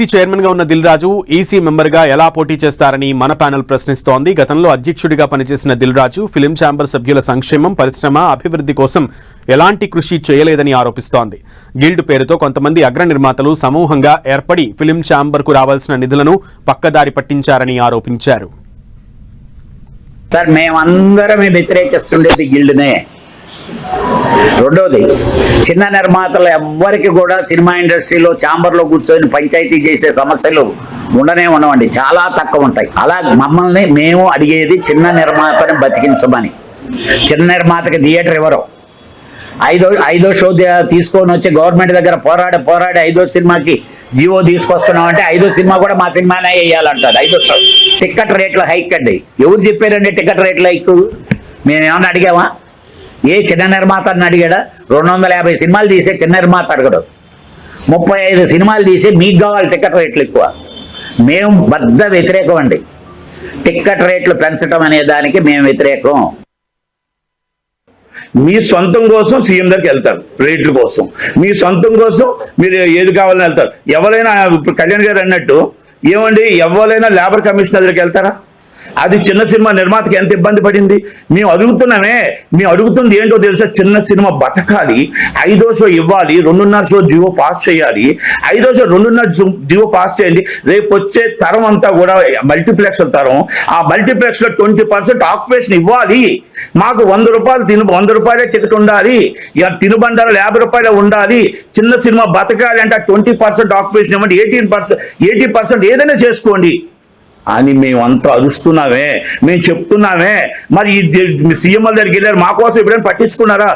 EC చైర్మన్గా ఉన్న Dil Raju EC మెంబర్గా ఎలా పోటీ చేస్తారని మన ప్యానెల్ ప్రశ్నిస్తోంది. గతంలో అధ్యక్షుడిగా పనిచేసిన దిల్ రాజు ఫిలిం ఛాంబర్ సభ్యుల సంక్షేమం పరిశ్రమ అభివృద్ధి కోసం ఎలాంటి కృషి చేయలేదని ఆరోపిస్తోంది. గిల్డ్ పేరుతో కొంతమంది అగ్ర నిర్మాతలు సమూహంగా ఏర్పడి ఫిలిం ఛాంబర్కు రావాల్సిన నిధులను పక్కదారి పట్టించారని ఆరోపించారు. సార్ మేమందరం వ్యతిరేకిస్తుండేది గిల్డ్నే. రెండోది చిన్న నిర్మాతలు ఎవ్వరికి కూడా సినిమా ఇండస్ట్రీలో ఛాంబర్లో కూర్చొని పంచాయతీ చేసే సమస్యలు ఉండనే ఉండవండి. చాలా తక్కువ ఉంటాయి. అలా మమ్మల్ని మేము అడిగేది చిన్న నిర్మాతని బతికించమని. చిన్న నిర్మాతకి థియేటర్ ఎవరు? ఐదో ఐదో షో తీసుకొని వచ్చి గవర్నమెంట్ దగ్గర పోరాడి పోరాడి ఐదో సినిమాకి జియో తీసుకొస్తున్నాం అంటే ఐదో సినిమా కూడా మా సినిమానే వేయాలంటారు. ఐదో షో. టికెట్ రేట్లు హైక్ అండి. ఎవరు చెప్పారండి టికెట్ రేట్లు హైక్? మేము ఏమన్నా అడిగామా? ఏ చిన్న నిర్మాత అని అడిగాడా? రెండు వందల యాభై సినిమాలు తీసే చిన్న నిర్మాత అడగడు. ముప్పై ఐదు సినిమాలు తీసి మీకు కావాలి టికెట్ రేట్లు ఎక్కువ. మేము బద్ద వ్యతిరేకం అండి. టికెట్ రేట్లు పెంచడం అనే దానికి మేము వ్యతిరేకం. మీ సొంతం కోసం సీఎం దగ్గరికి వెళ్తారు రేట్ల కోసం. మీ సొంతం కోసం మీరు ఏది కావాలని వెళ్తారు. ఎవరైనా ఇప్పుడు కళ్యాణ్ గారు అన్నట్టు ఏమండి ఎవరైనా లేబర్ కమిషనర్ దగ్గరికి వెళ్తారా? అది చిన్న సినిమా నిర్మాతకి ఎంత ఇబ్బంది పడింది? మేము అడుగుతున్నామే. మేము అడుగుతుంది ఏంటో తెలుసా? చిన్న సినిమా బతకాలి. ఐదో షో ఇవ్వాలి. రెండున్నర షో జియో పాస్ చేయాలి. ఐదో షో రెండున్నర జు- జియో పాస్ చేయండి. రేపు వచ్చే తరం అంతా కూడా మల్టీప్లెక్స్ తరం. ఆ మల్టీప్లెక్స్లో ట్వంటీ పర్సెంట్ ఆక్యుపేషన్ ఇవ్వాలి. మాకు వంద రూపాయలు తిను వంద రూపాయలే టికెట్ ఉండాలి. ఇక తినుబండాలు యాభై రూపాయలే ఉండాలి. చిన్న సినిమా బతకాలి అంటే ట్వంటీ పర్సెంట్ ఆక్యుపేషన్ ఇవ్వండి. ఎయిటీన్ పర్సెంట్ ఎయిటీ పర్సెంట్ ఏదైనా చేసుకోండి. అని మేమంతా అరుస్తున్నామే మేము చెప్తున్నామే. మరి ఈ సీఎంఎల్ దగ్గరికి వెళ్ళారు మా కోసం ఎప్పుడైనా పట్టించుకున్నారా?